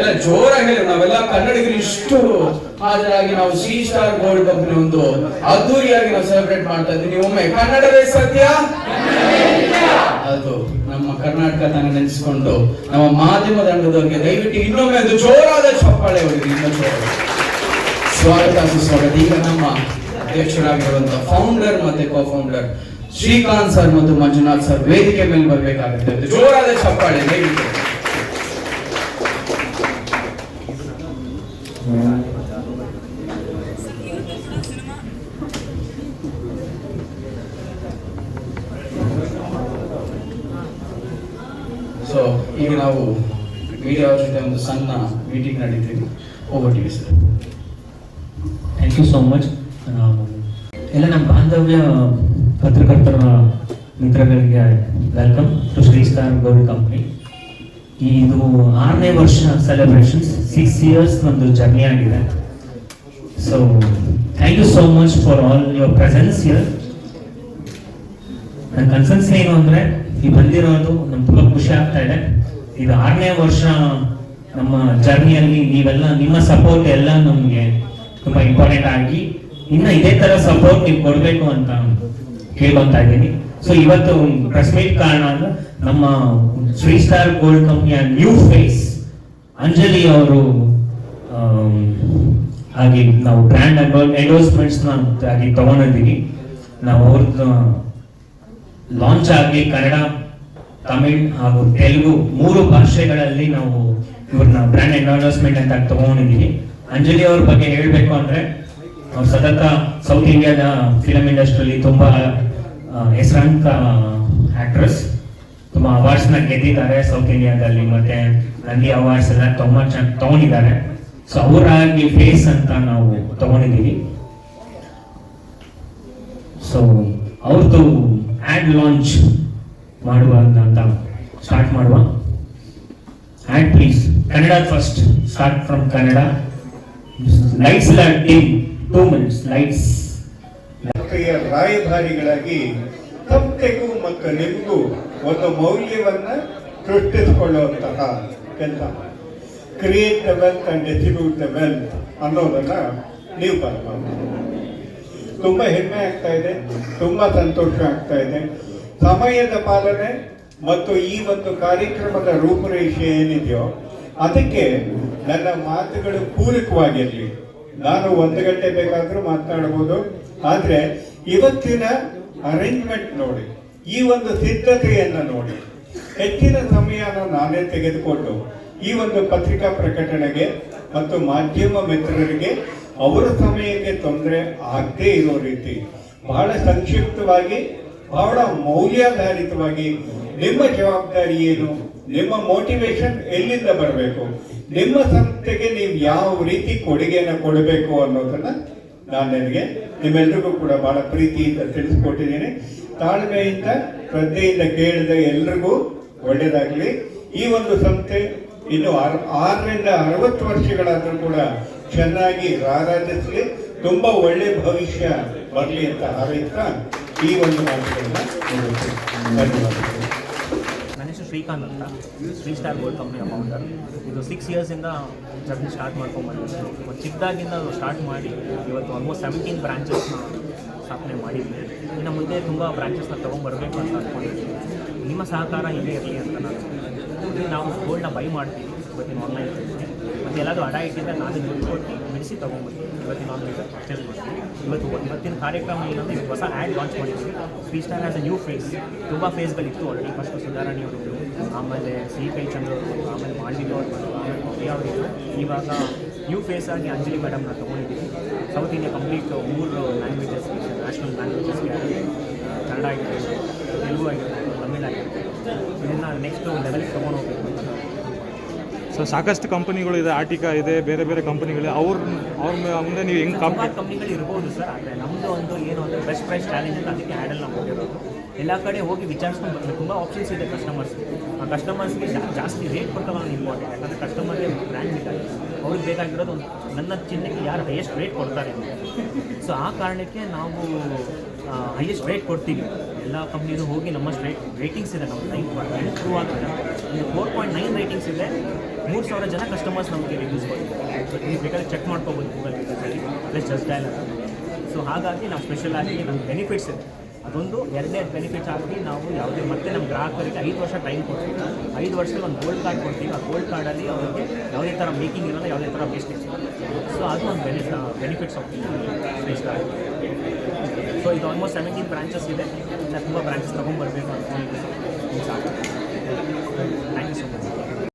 ಎಲ್ಲ ಜೋರಾಗಿ ಹೇಳಿ, ನಾವೆಲ್ಲ ಕನ್ನಡಿಗರು ಇಷ್ಟು ಹಾಜರಾಗಿ ನಾವು ಸಿ ಸ್ಟಾರ್ ಗೋಲ್ಡ್ ಕಪ್ ಒಂದು ಅದ್ದೂರಿಯಾಗಿ ನಾವು ಸೆಲೆಬ್ರೇಟ್ ಮಾಡ್ತಾ ಇದ್ದೀವಿ. ಒಮ್ಮೆ ಕನ್ನಡವೇ ಸತ್ಯ? ಅದು ನಮ್ಮ ಕರ್ನಾಟಕ ನೆನೆಸಿಕೊಂಡು ನಮ್ಮ ಮಾಧ್ಯಮ ತಂಡದವರಿಗೆ ದಯವಿಟ್ಟು ಇನ್ನೊಮ್ಮೆ ಅದು ಜೋರಾದ ಚಪ್ಪಾಳೆ ಹೊಡೆದು ಇನ್ನೊಂದು ಸ್ವಾಗತ, ಸುಸ್ವಾಗತ. ಈಗ ನಮ್ಮ ಅಧ್ಯಕ್ಷರಾಗಿರುವಂತಹ ಫೌಂಡರ್ ಮತ್ತೆ ಕೋ ಫೌಂಡರ್ ಶ್ರೀಕಾಂತ್ ಸರ್ ಮತ್ತು ಮಂಜುನಾಥ್ ಸರ್ ವೇದಿಕೆ ಮೇಲೆ ಬರಬೇಕಾಗುತ್ತೆ. ಜೋರಾದ ಚಪ್ಪಾಳೆ, ದಯವಿಟ್ಟು. ಸೊ ಈಗ ನಾವು ಮೀಡಿಯಾ ಜೊತೆ ಒಂದು ಸಣ್ಣ meeting ನಡೀತೀವಿ over TV sir thank you so much ಎಲ್ಲ ನಮ್ಮ ಬಾಂಧವ್ಯ ಪತ್ರಕರ್ತರ ಮಿತ್ರಗಳಿಗೆ welcome to Shri star gold company ಇದು ಆರನೇ ವರ್ಷ ಸೆಲೆಬ್ರೇಷನ್ಸ್ ಸಿಕ್ಸ್ ಇಯರ್ಸ್ ಒಂದು ಜರ್ನಿ ಆಗಿದೆ. So thank you so much for all your presence here ನನ್ನ ಕನ್ಸನ್ಸ್ ಏನು ಅಂದರೆ, ಈ ಬಂದಿರೋದು ನಮ್ಗೆ ತುಂಬ ಖುಷಿ ಆಗ್ತಾ ಇದೆ. ಇದು ಆರನೇ ವರ್ಷ ನಮ್ಮ ಜರ್ನಿಯಲ್ಲಿ ನೀವೆಲ್ಲ, ನಿಮ್ಮ ಸಪೋರ್ಟ್ ಎಲ್ಲ ನಮಗೆ ತುಂಬ ಇಂಪಾರ್ಟೆಂಟ್ ಆಗಿ, ಇನ್ನು ಇದೇ ಥರ ಸಪೋರ್ಟ್ ನೀವು ಕೊಡಬೇಕು ಅಂತ ಕೇಳ್ಕೊತಾ ಇದ್ದೀನಿ. ಸೊ ಇವತ್ತು ಪ್ರೆಸ್ ಮೀಟ್ ಕಾರಣ ಅಂದ್ರೆ ನಮ್ಮ ಶ್ರೀ ಸ್ಟಾರ್ ಗೋಲ್ಡ್ ಕಂಪ್ನಿಯ ನ್ಯೂ ಫೇಸ್ ಅಂಜಲಿ ಅವರು ಹಾಗೆ ನಾವು ಬ್ರ್ಯಾಂಡ್ ಅಡ್ವರ್ಟೈಸ್ಮೆಂಟ್ಸ್ ಆಗಿ ತಗೊಂಡಿದ್ದೀವಿ. ನಾವು ಅವ್ರದ್ದು ಲಾಂಚ್ ಆಗಿ ಕನ್ನಡ, ತಮಿಳ್ ಹಾಗೂ ತೆಲುಗು ಮೂರು ಭಾಷೆಗಳಲ್ಲಿ ನಾವು ಇವ್ರನ್ನ ಬ್ರ್ಯಾಂಡ್ ಅಡ್ವರ್ಟೈಸ್ಮೆಂಟ್ ಅಂತ ತಗೊಂಡಿದ್ದೀವಿ. ಅಂಜಲಿ ಅವ್ರ ಬಗ್ಗೆ ಹೇಳಬೇಕು ಅಂದ್ರೆ, ಅವ್ರು ಸತತ ಸೌತ್ ಇಂಡಿಯಾದ ಫಿಲಂ ಇಂಡಸ್ಟ್ರಿಯಲ್ಲಿ ತುಂಬಾ ಹೆಸರಾಂತ ಆಕ್ಟ್ರೆಸ್ ತುಂಬ ಅವಾರ್ಡ್ಸ್ನ ಗೆದ್ದಿದ್ದಾರೆ ಸೌತ್ ಇಂಡಿಯಾದಲ್ಲಿ ಮತ್ತೆ ನಂದಿ ಅವಾರ್ಡ್ಸ್ ಎಲ್ಲ ತುಂಬ ಚೆನ್ನಾಗಿ ತಗೊಂಡಿದ್ದಾರೆ. ಸೊ ಅವರಾಗಿ ಫೇಸ್ ಅಂತ ನಾವು ತಗೊಂಡಿದ್ದೀವಿ. ಸೊ ಅವ್ರದ್ದು ಆಡ್ ಲಾಂಚ್ ಮಾಡುವ ಅಂತ ಸ್ಟಾರ್ಟ್ ಮಾಡುವ. Ad please Kannada first start from Kannada lights two minutes lights ಭಾರತೀಯ ರಾಯಭಾರಿಗಳಾಗಿ ತಪ್ಪೆಗೂ ಮತ್ತು ನಿಮಗೂ ಒಂದು ಮೌಲ್ಯವನ್ನ ಸೃಷ್ಟಿಸಿಕೊಳ್ಳುವಂತಹ ಕೆಲಸ create the wealth and distribute the wealth ಅನ್ನೋದನ್ನ ನೀವು ಬರ್ಬೋದು ತುಂಬಾ ಹೆಮ್ಮೆ ಆಗ್ತಾ ಇದೆ, ತುಂಬಾ ಸಂತೋಷ ಆಗ್ತಾ ಇದೆ. ಸಮಯದ ಪಾಲನೆ ಮತ್ತು ಈ ಒಂದು ಕಾರ್ಯಕ್ರಮದ ರೂಪುರೇಷೆ ಏನಿದೆಯೋ, ಅದಕ್ಕೆ ನನ್ನ ಮಾತುಗಳು ಪೂರಕವಾಗಿರಲಿ. ನಾನು ಒಂದು ಗಂಟೆ ಬೇಕಾದರೂ ಮಾತನಾಡಬಹುದು ಆದರೆ ಇವತ್ತಿನ ಅರೇಂಜ್ಮೆಂಟ್ ನೋಡಿ, ಈ ಒಂದು ಸಿದ್ಧತೆಯನ್ನು ನೋಡಿ. ಹೆಚ್ಚಿನ ಸಮಯನ ನಾನೇ ತೆಗೆದುಕೊಂಡು ಈ ಒಂದು ಪತ್ರಿಕಾ ಪ್ರಕಟಣೆಗೆ ಮತ್ತು ಮಾಧ್ಯಮ ಮಿತ್ರರಿಗೆ ಅವರ ಸಮಯಕ್ಕೆ ತೊಂದರೆ ಆಗದೇ ಇರೋ ರೀತಿ ಬಹಳ ಸಂಕ್ಷಿಪ್ತವಾಗಿ, ಬಹಳ ಮೌಲ್ಯಾಧಾರಿತವಾಗಿ ನಿಮ್ಮ ಜವಾಬ್ದಾರಿ ಏನು, ನಿಮ್ಮ ಮೋಟಿವೇಶನ್ ಎಲ್ಲಿಂದ ಬರಬೇಕು, ನಿಮ್ಮ ಸಂಸ್ಥೆಗೆ ನೀವು ಯಾವ ರೀತಿ ಕೊಡುಗೆಯನ್ನು ಕೊಡಬೇಕು ಅನ್ನೋದನ್ನ ನಾನು ನಿಮಗೆ ನಿಮ್ಮೆಲ್ಲರಿಗೂ ಕೂಡ ಬಹಳ ಪ್ರೀತಿಯಿಂದ ತಿಳಿಸ್ಕೊಟ್ಟಿದ್ದೀನಿ. ತಾಳ್ಮೆಯಿಂದ, ಶ್ರದ್ಧೆಯಿಂದ ಕೇಳಿದ ಎಲ್ರಿಗೂ ಒಳ್ಳೆಯದಾಗಲಿ ಈ ಒಂದು ಸಂಸ್ಥೆ ಇನ್ನು ಆರು, ಆರರಿಂದ ಅರವತ್ತು ವರ್ಷಗಳಾದರೂ ಕೂಡ ಚೆನ್ನಾಗಿ ರಾರಾಜಿಸಲಿ ತುಂಬ ಒಳ್ಳೆ ಭವಿಷ್ಯ ಬರಲಿ ಅಂತ ಹಾರೈಸ್ತಾ ಈ ಒಂದು ಮಾತುಗಳನ್ನು ಧನ್ಯವಾದಗಳು. ಶ್ರೀಕಾಂತ್ ಅಂತ. ತ್ರೀ ಸ್ಟಾರ್ ಗೋಲ್ಡ್ ಕಂಪ್ನಿಯ ಫೌಂಡರ್ ಇದು ಸಿಕ್ಸ್ ಇಯರ್ಸಿಂದ ಜರ್ನಿ ಸ್ಟಾರ್ಟ್ ಮಾಡ್ಕೊಂಡ್ಬಂದಿದ್ವಿ ಒಂದು ಚಿಕ್ಕದಾಗಿಂದ ಸ್ಟಾರ್ಟ್ ಮಾಡಿ, ಇವತ್ತು ಆಲ್ಮೋಸ್ಟ್ ಸೆವೆಂಟೀನ್ ಬ್ರಾಂಚಸ್ನ ಸ್ಥಾಪನೆ ಮಾಡಿದ್ವಿ. ಇನ್ನು ಮುಂದೆ ತುಂಬ ಬ್ರಾಂಚಸ್ನ ತೊಗೊಂಡ್ಬರಬೇಕು ಅಂತ ಅಂದ್ಕೊಂಡಿದ್ದೀನಿ ನಿಮ್ಮ ಸಹಕಾರ ಇಲ್ಲೇ ಇರಲಿ ಅಂತ ನಾನು ನಾವು ಗೋಲ್ಡ್ನ ಬೈ ಮಾಡ್ತೀವಿ. ಇವತ್ತಿನ ಆನ್ಲೈನ್ ಮತ್ತು ಎಲ್ಲಾದರೂ ಅಡ ಇಟ್ಟಿದ್ದರೆ ನಾನು ದುಡ್ಡು ಕೊಟ್ಟು ಬಿಡಿಸಿ ತೊಗೊಂಡ್ಬರ್ತೀವಿ ಇವತ್ತಿನ ಆನ್ಲೈನ್ ಪರ್ಚೇಸ್ ಮಾಡ್ತೀನಿ. ಇವತ್ತು ಇವತ್ತಿನ ಕಾರ್ಯಕ್ರಮ ಏನಂದರೆ ಹೊಸ ಆ್ಯಡ್ ಲಾಂಚ್ ಮಾಡಿದ್ವಿ. Free star as a new face ತುಂಬ ಫೇಸ್ಗಳಿತ್ತು ಆಲ್ರೆಡಿ ಫಸ್ಟ್ ಸುಧಾರಾಣಿ ಅವರಿದ್ದರು ಆಮೇಲೆ ಸಿ ಕೈ ಚಂದ್ರ ಅವರು ಆಮೇಲೆ ಮಾಳ್ವಿಗೆ ಅವರು ಆಮೇಲೆ ಪ್ರಿಯಾ ಅವರಿದ್ದರು ಇವಾಗ ನ್ಯೂ ಫೇಸ್ ಆಗಿ ಅಂಜಲಿ ಮೇಡಮ್ನ ತೊಗೊಂಡಿದ್ದೀವಿ ಸೌತ್ ಇಂಡಿಯಾ ಕಂಪ್ಲೀಟ್ ಮೂರು ಲ್ಯಾಂಗ್ವೇಜಸ್ ನ್ಯಾಷನಲ್ ಲ್ಯಾಂಗ್ವೇಜಸ್ಗೆ ಕನ್ನಡ ಆಗಿರ್ಬೋದು ತೆಲುಗು ಆಗಿರ್ಬೋದು ತಮಿಳ್ ಆಗಿರ್ಬೋದು ಇದನ್ನು ನೆಕ್ಸ್ಟ್ ಲೆವೆಲ್ಗೆ ತೊಗೊಂಡು ಹೋಗ್ಬೇಕು. ಅಂತ ಸೊ ಸಾಕಷ್ಟು ಕಂಪನಿಗಳು ಇದೆ ಆರ್ಟಿಕಾ ಇದೆ ಬೇರೆ ಬೇರೆ ಕಂಪನಿಗಳು ಅವ್ರ ಅವ್ರ ಮುಂದೆ ನೀವು ಹೆಂಗೆ ಕಾಂಪಿ ಸುಮಾರು ಕಂಪ್ನಿಗಳು ಇರ್ಬೋದು ಸರ್ ಆದರೆ ನಮ್ಮದು ಒಂದು ಏನು ಅಂದರೆ ಬೆಸ್ಟ್ ಪ್ರೈಸ್ ಚಾಲೆಂಜ್ ಅಂತ ಅದಕ್ಕೆ ಹ್ಯಾಂಡಲ್ ನಾವು ಕೊಟ್ಟಿರೋದು. ಎಲ್ಲ ಕಡೆ ಹೋಗಿ ವಿಚಾರಿಸ್ಕೊಂಡು ಬರ್ತೀವಿ ತುಂಬ ಆಪ್ಷನ್ಸ್ ಇದೆ ಕಸ್ಟಮರ್ಸ್ ಆ ಕಸ್ಟಮರ್ಸ್ಗೆ ಜಾಸ್ತಿ ರೇಟ್ ಕೊಡ್ತಾವ ಇಂಪಾರ್ಟೆಂಟ್ ಯಾಕಂದರೆ ಕಸ್ಟಮರ್ಗೆ ಬ್ರ್ಯಾಂಡ್ ಇದೆ ಅವ್ರಿಗೆ ಬೇಕಾಗಿರೋದು ಒಂದು ನನ್ನ ಚಿನ್ನಕ್ಕೆ ಯಾರು ಹೈಯೆಸ್ಟ್ ರೇಟ್ ಕೊಡ್ತಾರೆ ಸೊ ಆ ಕಾರಣಕ್ಕೆ ನಾವು ಹೈಯೆಸ್ಟ್ ರೇಟ್ ಕೊಡ್ತೀವಿ. ಎಲ್ಲ ಕಂಪ್ನಿದು ಹೋಗಿ ನಮ್ಮ ರೇಟ್ ರೇಟಿಂಗ್ಸ್ ಇದೆ ನಮ್ಮ ಲೈಫ್ ಇಂಪ್ರೂವ್ ಆಗುತ್ತೆ ಫೋರ್ ಪಾಯಿಂಟ್ ನೈನ್ ರೇಟಿಂಗ್ಸ್ ಇದೆ ಮೂರು ಸಾವಿರ ಜನ ಕಸ್ಟಮರ್ಸ್ ನಮಗೆ ರಿವ್ಯೂಸ್ ಕೊಟ್ಟಿದ್ದಾರೆ ಸೊ ನೀವು ಬೇಕಾದ್ರೆ ಚೆಕ್ ಮಾಡ್ಕೋಬೋದು ಗೂಗಲ್ ರಿವ್ಯೂಸಲ್ಲಿ ಪ್ಲಸ್ ಜಸ್ಟ್ ಡಯಲ್ ಸೊ ಹಾಗಾಗಿ ನಾವು ಸ್ಪೆಷಲ್ ಆಗಿ ನಮ್ಮ ಬೆನಿಫಿಟ್ಸ್ ಇದೆ. ಅದೊಂದು ಎರಡನೇ ಬೆನಿಫಿಟ್ಸ್ ಆಗಿ ನಾವು ಯಾವುದೇ ಮತ್ತೆ ನಮ್ಮ ಗ್ರಾಹಕರಿಗೆ ಐದು ವರ್ಷ ಟೈಮ್ ಕೊಡ್ತೀವಿ. ಐದು ವರ್ಷದಲ್ಲಿ ಒಂದು ಗೋಲ್ಡ್ ಕಾರ್ಡ್ ಕೊಡ್ತೀವಿ. ಆ ಗೋಲ್ಡ್ ಕಾರ್ಡಲ್ಲಿ ಅವರಿಗೆ ಯಾವುದೇ ಥರ ಮೇಕಿಂಗ್ ಇರೋಲ್ಲ, ಯಾವುದೇ ಥರ ವೇಸ್ಟೇಜ್ ಸೊ ಅದು ಒಂದು ಬೆನಿಫ್ ಬೆನಿಫಿಟ್ಸ್ ಆಫ್ ಸ್ಪೇಸ್ ಆಗಿ. ಸೊ ಇದು ಆಲ್ಮೋಸ್ಟ್ ಸೆವೆಂಟೀನ್ ಬ್ರಾಂಚಸ್ ಇದೆ. ಇಲ್ಲ ತುಂಬ ಬ್ರಾಂಚಸ್ ತೊಗೊಂಡ್ಬರ್ಬೇಕು ಅಂತ ಥ್ಯಾಂಕ್ 아니